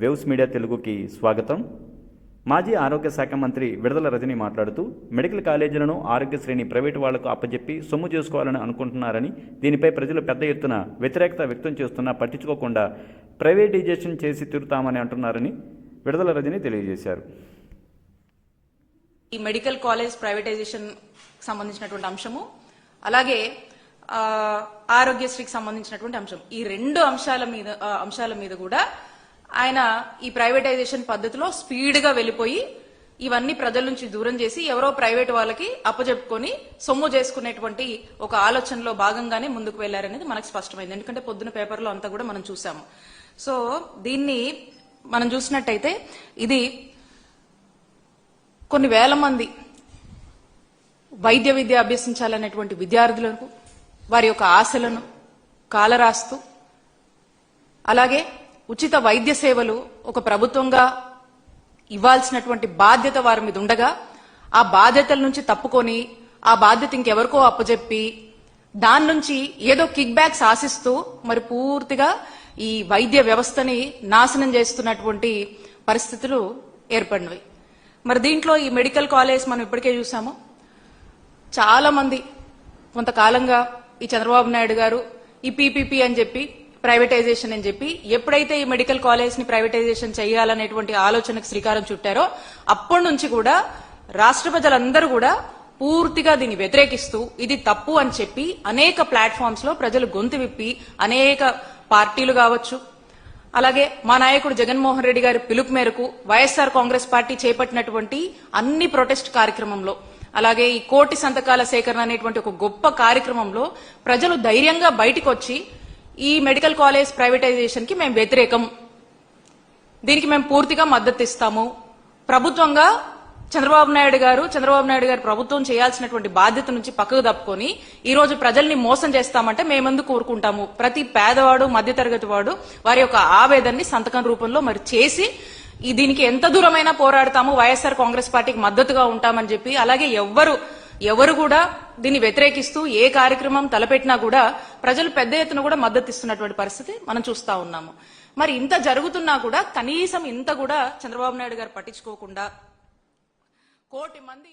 Waves media తెలుగుకి స్వాగతం. మాజీ ఆరోగ్య శాఖ మంత్రి విడుదల రజని మాట్లాడుతూ మెడికల్ కాలేజీలను ఆరోగ్యశ్రేణి ప్రైవేటు వాళ్ళకు అప్పజెప్పి సొమ్ము చేసుకోవాలని అనుకుంటున్నారని దీనిపై ప్రజలు పెద్ద ఎత్తున వ్యతిరేకత వ్యక్తం చేస్తున్నా పట్టించుకోకుండా ప్రైవేటైజేషన్ చేసి తీరుతామని అంటున్నారని విడుదల రజని తెలియజేశారు. ఈ మెడికల్ కాలేజ్ ప్రైవేటైజేషన్ సంబంధించినటువంటి అంశము అలాగే ఆరోగ్యశ్రీకి సంబంధించినటువంటి అంశం. ఈ రెండు అంశాల మీద అంశాల మీద కూడా ఆయన ఈ ప్రైవేటైజేషన్ పద్ధతిలో స్పీడ్గా వెళ్ళిపోయి ఇవన్నీ ప్రజల నుంచి దూరం చేసి ఎవరో ప్రైవేట్ వాళ్ళకి అప్పజెప్పుకొని సొమ్ము చేసుకునేటువంటి ఒక ఆలోచనలో భాగంగానే ముందుకు వెళ్ళారనేది మనకు స్పష్టమైంది. ఎందుకంటే పొద్దున పేపర్లో అంతా కూడా మనం చూసాము సో దీన్ని మనం చూసినట్టయితే ఇది కొన్ని వేల మంది వైద్య విద్య అభ్యసించాలనేటువంటి విద్యార్థులకు వారి యొక్క ఆశలను కాలరాస్తూ అలాగే ఉచిత వైద్య సేవలు ఒక ప్రభుత్వంగా ఇవ్వాల్సినటువంటి బాధ్యత వారి మీద ఉండగా ఆ బాధ్యతల నుంచి తప్పుకొని ఆ బాధ్యత ఇంకెవరికో అప్పజెప్పి దాని నుంచి ఏదో కిక్ బ్యాక్స్ ఆశిస్తూ మరి పూర్తిగా ఈ వైద్య వ్యవస్థని నాశనం చేస్తున్నటువంటి పరిస్థితులు ఏర్పడినవి. మరి దీంట్లో ఈ మెడికల్ కాలేజ్ మనం ఇప్పటికే చూసాము చాలా మంది కొంతకాలంగా ఈ చంద్రబాబు నాయుడు గారు ఈ పీపీపీ అని చెప్పి ప్రైవేటైజేషన్ అని చెప్పి ఎప్పుడైతే ఈ మెడికల్ కాలేజ్ని ప్రైవేటైజేషన్ చేయాలనేటువంటి ఆలోచనకు శ్రీకారం చుట్టారో అప్పటి నుంచి కూడా రాష్ట్ర ప్రజలందరూ కూడా పూర్తిగా దీన్ని వ్యతిరేకిస్తూ ఇది తప్పు అని చెప్పి అనేక ప్లాట్ఫామ్స్లో ప్రజలు గొంతు విప్పి అనేక పార్టీలు కావచ్చు. అలాగే మా నాయకుడు జగన్మోహన్ రెడ్డి గారి పిలుపు మేరకు వైఎస్ఆర్ కాంగ్రెస్ పార్టీ చేపట్టినటువంటి అన్ని ప్రొటెస్ట్ కార్యక్రమంలో అలాగే ఈ కోటి సంతకాల సేకరణ అనేటువంటి ఒక గొప్ప కార్యక్రమంలో ప్రజలు ధైర్యంగా బయటికి వచ్చి ఈ మెడికల్ కాలేజ్ ప్రైవేటైజేషన్కి మేము వ్యతిరేకం. దీనికి మేము పూర్తిగా మద్దతు ఇస్తాము ప్రభుత్వంగా చంద్రబాబు నాయుడు గారు చంద్రబాబు నాయుడు గారు ప్రభుత్వం చేయాల్సినటువంటి బాధ్యత నుంచి పక్కకు తప్పుకొని ఈ రోజు ప్రజల్ని మోసం చేస్తామంటే మేమెందుకు కోరుకుంటాము ప్రతి పేదవాడు మధ్యతరగతి వాడు వారి యొక్క ఆవేదనని సంతకం రూపంలో మరి చేసి దీనికి ఎంత దూరమైనా పోరాడతాము. వైఎస్ఆర్ కాంగ్రెస్ పార్టీకి మద్దతుగా ఉంటామని చెప్పి అలాగే ఎవ్వరు ఎవరు కూడా దీన్ని వ్యతిరేకిస్తూ ఏ కార్యక్రమం తలపెట్టినా కూడా ప్రజలు పెద్ద ఎత్తున కూడా మద్దతు ఇస్తున్నటువంటి పరిస్థితి మనం చూస్తా ఉన్నాము. మరి ఇంత జరుగుతున్నా కూడా కనీసం ఇంత కూడా చంద్రబాబు నాయుడు గారు పట్టించుకోకుండా కోటి మంది